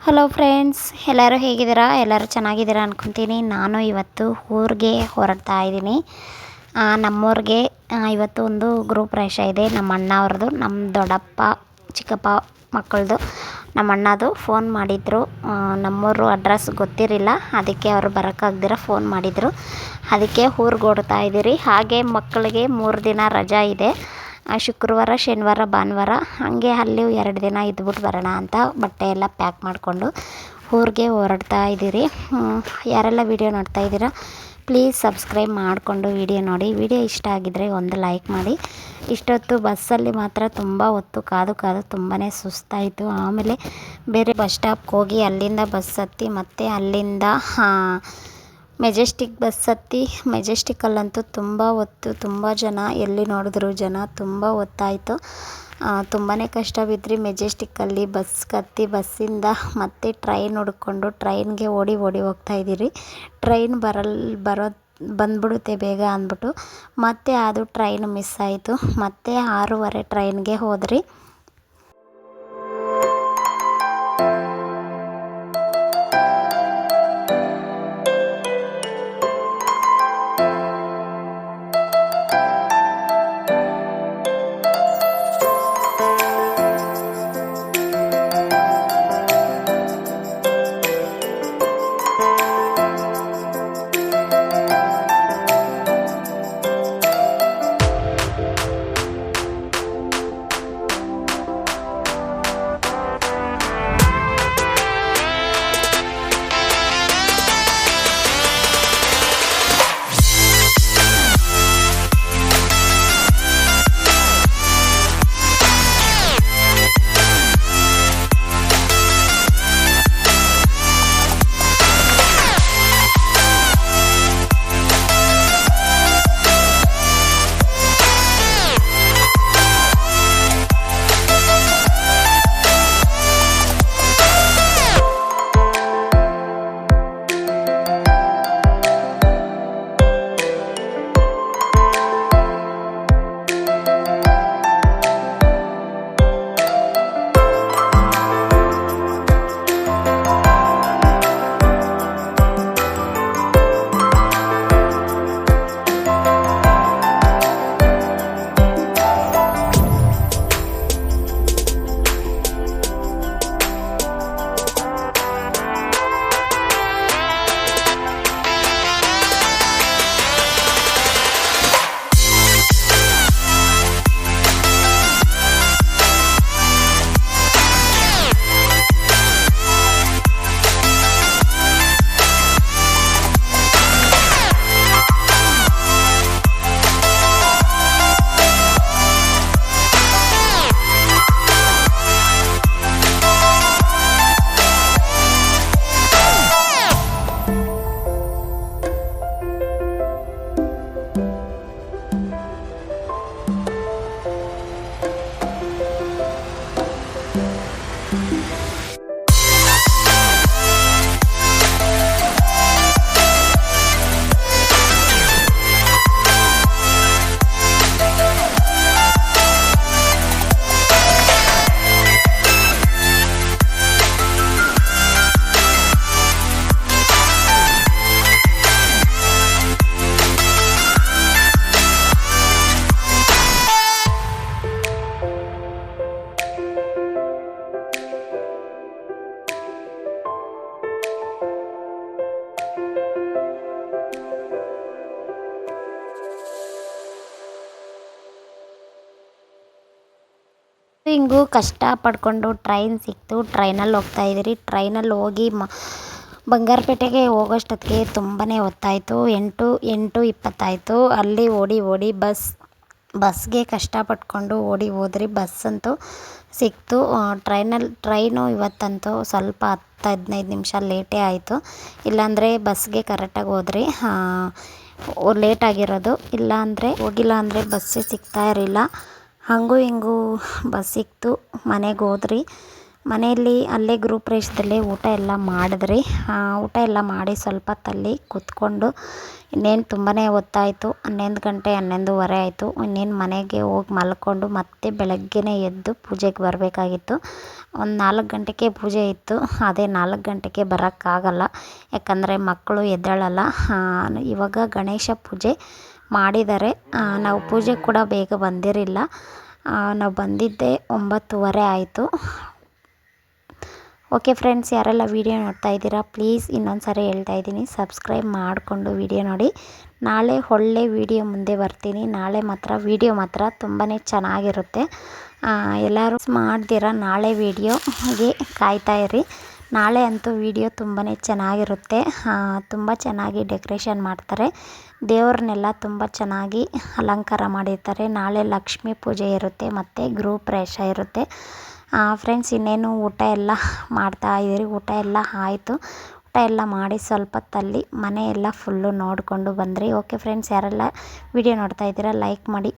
Hello friends ಎಲ್ಲರೂ ಹೇಗಿದ್ದೀರಾ? ಎಲ್ಲರೂ ಚೆನ್ನಾಗಿದ್ದೀರಾ ಅಂದ್ಕೊತೀನಿ ನಾನು ಇವತ್ತು ಊರಿಗೆ ಹೊರಡ್ತಾ ಇದ್ದೀನಿ. ನಮ್ಮೂರಿಗೆ ಇವತ್ತು ಒಂದು ಗ್ರೂಪ್ ಪ್ರವೇಶ ಇದೆ. ನಮ್ಮ ಅಣ್ಣ ಅವ್ರದ್ದು, ನಮ್ಮ ದೊಡ್ಡಪ್ಪ, ಚಿಕ್ಕಪ್ಪ ಮಕ್ಕಳದು. ನಮ್ಮ ಅಣ್ಣದು ಫೋನ್ ಮಾಡಿದರು. ನಮ್ಮೂರು ಅಡ್ರೆಸ್ ಗೊತ್ತಿರಲಿಲ್ಲ. ಅದಕ್ಕೆ ಅವರು ಬರೋಕ್ಕಾಗ್ದಿರ ಫೋನ್ ಮಾಡಿದರು. ಅದಕ್ಕೆ ಊರಿಗೆ ಓಡ್ತಾ ಇದ್ದೀರಿ. ಹಾಗೆ ಮಕ್ಕಳಿಗೆ ಮೂರು ದಿನ ರಜಾ ಇದೆ. ಶುಕ್ರವಾರ ಶನಿವಾರ ಭಾನುವಾರ ಹಾಗೆ ಅಲ್ಲಿ ಎರಡು ದಿನ ಇದ್ಬಿಟ್ಟು ಬರೋಣ ಅಂತ ಬಟ್ಟೆ ಎಲ್ಲ ಪ್ಯಾಕ್ ಮಾಡಿಕೊಂಡು ಊರಿಗೆ ಹೊರಡ್ತಾ ಇದ್ದೀರಿ. ಯಾರೆಲ್ಲ ವಿಡಿಯೋ ನೋಡ್ತಾ ಇದ್ದೀರಾ ಪ್ಲೀಸ್ ಸಬ್ಸ್ಕ್ರೈಬ್ ಮಾಡಿಕೊಂಡು ವೀಡಿಯೋ ನೋಡಿ. ವಿಡಿಯೋ ಇಷ್ಟ ಆಗಿದ್ದರೆ ಒಂದು ಲೈಕ್ ಮಾಡಿ. ಇಷ್ಟೊತ್ತು ಬಸ್ಸಲ್ಲಿ ಮಾತ್ರ ತುಂಬ ಹೊತ್ತು ಕಾದು ಕಾದು ತುಂಬಾ ಸುಸ್ತಾಯಿತು. ಆಮೇಲೆ ಬೇರೆ ಬಸ್ ಸ್ಟಾಪ್ಗೆ ಹೋಗಿ ಅಲ್ಲಿಂದ ಬಸ್ ಹತ್ತಿ ಮತ್ತೆ ಅಲ್ಲಿಂದ ಆ, ಮೆಜೆಸ್ಟಿಕ್ ಬಸ್ ಹತ್ತಿ ಮೆಜೆಸ್ಟಿಕ್ಕಲ್ಲಂತೂ ತುಂಬ ಹೊತ್ತು, ತುಂಬ ಜನ ಎಲ್ಲಿ ನೋಡಿದ್ರು ಜನ ತುಂಬ ಹೊತ್ತಾಯಿತು. ತುಂಬಾ ಕಷ್ಟ ಬಿದ್ರಿ ಮೆಜೆಸ್ಟಿಕ್ಕಲ್ಲಿ ಬಸ್ ಹತ್ತಿ ಬಸ್ಸಿಂದ ಮತ್ತೆ ಟ್ರೈನ್ ಹುಡ್ಕೊಂಡು ಟ್ರೈನ್ಗೆ ಓಡಿ ಓಡಿ ಹೋಗ್ತಾ ಇದ್ದೀರಿ. ಟ್ರೈನ್ ಬರಲ್, ಬರೋ, ಬಂದ್ಬಿಡುತ್ತೆ ಬೇಗ ಅಂದ್ಬಿಟ್ಟು. ಮತ್ತೆ ಅದು ಟ್ರೈನ್ ಮಿಸ್ ಆಯಿತು. ಮತ್ತೆ ಆರೂವರೆ ಟ್ರೈನ್ಗೆ ಹೋದ್ರಿ. ಹಿಂಗೂ ಕಷ್ಟ ಪಡ್ಕೊಂಡು ಟ್ರೈನ್ ಸಿಕ್ತು. ಟ್ರೈನಲ್ಲಿ ಹೋಗ್ತಾ ಇದ್ದೀರಿ. ಟ್ರೈನಲ್ಲಿ ಹೋಗಿ ಮ, ಬಂಗಾರಪೇಟೆಗೆ ಹೋಗೋಷ್ಟೊತ್ತಿಗೆ ತುಂಬಾ ಹೊತ್ತಾಯಿತು. ಎಂಟು ಎಂಟು ಇಪ್ಪತ್ತಾಯಿತು. ಅಲ್ಲಿ ಓಡಿ ಓಡಿ ಬಸ್, ಬಸ್ಗೆ ಕಷ್ಟಪಟ್ಕೊಂಡು ಓಡಿ ಹೋದ್ರಿ. ಬಸ್ ಅಂತೂ ಸಿಕ್ತು. ಟ್ರೈನಲ್ಲಿ ಟ್ರೈನು ಇವತ್ತಂತೂ ಸ್ವಲ್ಪ ಹತ್ತು, ಹದಿನೈದು ನಿಮಿಷ ಲೇಟೇ ಆಯಿತು. ಇಲ್ಲಾಂದರೆ ಬಸ್ಗೆ ಕರೆಕ್ಟಾಗಿ ಹೋದ್ರಿ. ಲೇಟ್ ಆಗಿರೋದು. ಇಲ್ಲಾಂದರೆ ಹೋಗಿಲ್ಲ ಅಂದರೆ ಬಸ್ಸೇ ಸಿಗ್ತಾ ಇರಲಿಲ್ಲ. ಹಾಗೂ ಹಿಂಗೂ ಬಸ್ ಸಿಕ್ತು. ಮನೆಗೆ ಹೋದ್ರಿ. ಮನೆಯಲ್ಲಿ ಅಲ್ಲೇ ಗ್ರೂಪ್ ರೇಷದಲ್ಲಿ ಊಟ ಎಲ್ಲ ಮಾಡಿದ್ರಿ. ಊಟ ಎಲ್ಲ ಮಾಡಿ ಸ್ವಲ್ಪ ತಲ್ಲಿ ಕೂತ್ಕೊಂಡು ಇನ್ನೇನು ತುಂಬಾ ಹೊತ್ತಾಯಿತು. ಹನ್ನೊಂದು ಗಂಟೆ, ಹನ್ನೊಂದುವರೆ ಆಯಿತು. ಇನ್ನೇನು ಮನೆಗೆ ಹೋಗಿ ಮಲ್ಕೊಂಡು ಮತ್ತೆ ಬೆಳಗ್ಗೆನೇ ಎದ್ದು ಪೂಜೆಗೆ ಬರಬೇಕಾಗಿತ್ತು. ಒಂದು ನಾಲ್ಕು ಗಂಟೆಗೆ ಪೂಜೆ ಇತ್ತು. ಅದೇ ನಾಲ್ಕು ಗಂಟೆಗೆ ಬರೋಕ್ಕಾಗಲ್ಲ. ಯಾಕಂದರೆ ಮಕ್ಕಳು ಎದ್ದೇಳಲ್ಲ. ಇವಾಗ ಗಣೇಶ ಪೂಜೆ ಮಾಡಿದ್ದಾರೆ ನಾವು ಪೂಜೆ ಕೂಡ ಬೇಗ ಬಂದಿರಲಿಲ್ಲ. ನಾವು ಬಂದಿದ್ದೇ ಒಂಬತ್ತುವರೆ ಆಯಿತು. ಓಕೆ ಫ್ರೆಂಡ್ಸ್ ಯಾರೆಲ್ಲ ವೀಡಿಯೋ ನೋಡ್ತಾ ಇದ್ದೀರಾ ಪ್ಲೀಸ್ ಇನ್ನೊಂದು ಸಾರಿ ಹೇಳ್ತಾ ಇದ್ದೀನಿ ಸಬ್ಸ್ಕ್ರೈಬ್ ಮಾಡಿಕೊಂಡು ವೀಡಿಯೋ ನೋಡಿ. ನಾಳೆ ಒಳ್ಳೆ ವೀಡಿಯೋ ಮುಂದೆ ಬರ್ತೀನಿ. ನಾಳೆ ಮಾತ್ರ ವೀಡಿಯೋ ಮಾತ್ರ ತುಂಬಾ ಚೆನ್ನಾಗಿರುತ್ತೆ. ಎಲ್ಲರೂ ಮಾಡ್ದಿರ ನಾಳೆ ವೀಡಿಯೋಗೆ ಕಾಯ್ತಾ ಇರಿ. ನಾಳೆ ಅಂತೂ ವಿಡಿಯೋ ತುಂಬಾ ಚೆನ್ನಾಗಿರುತ್ತೆ. ತುಂಬ ಚೆನ್ನಾಗಿ ಡೆಕೋರೇಷನ್ ಮಾಡ್ತಾರೆ. ದೇವ್ರನ್ನೆಲ್ಲ ತುಂಬ ಚೆನ್ನಾಗಿ ಅಲಂಕಾರ ಮಾಡಿರ್ತಾರೆ. ನಾಳೆ ಲಕ್ಷ್ಮೀ ಪೂಜೆ ಇರುತ್ತೆ, ಮತ್ತು ಗೃಹಪ್ರವೇಶ ಇರುತ್ತೆ. ಫ್ರೆಂಡ್ಸ್ ಇನ್ನೇನು ಊಟ ಎಲ್ಲ ಮಾಡ್ತಾ ಇದ್ದೀರಿ? ಊಟ ಎಲ್ಲ ಆಯಿತು. ಊಟ ಎಲ್ಲ ಮಾಡಿ ಸ್ವಲ್ಪ ಹೊತ್ತಲ್ಲಿ ಮನೆಯೆಲ್ಲ ಫುಲ್ಲು ನೋಡಿಕೊಂಡು ಬಂದ್ರಿ. ಓಕೆ ಫ್ರೆಂಡ್ಸ್ ಯಾರೆಲ್ಲ ವಿಡಿಯೋ ನೋಡ್ತಾ ಇದ್ದೀರಾ ಲೈಕ್ ಮಾಡಿ.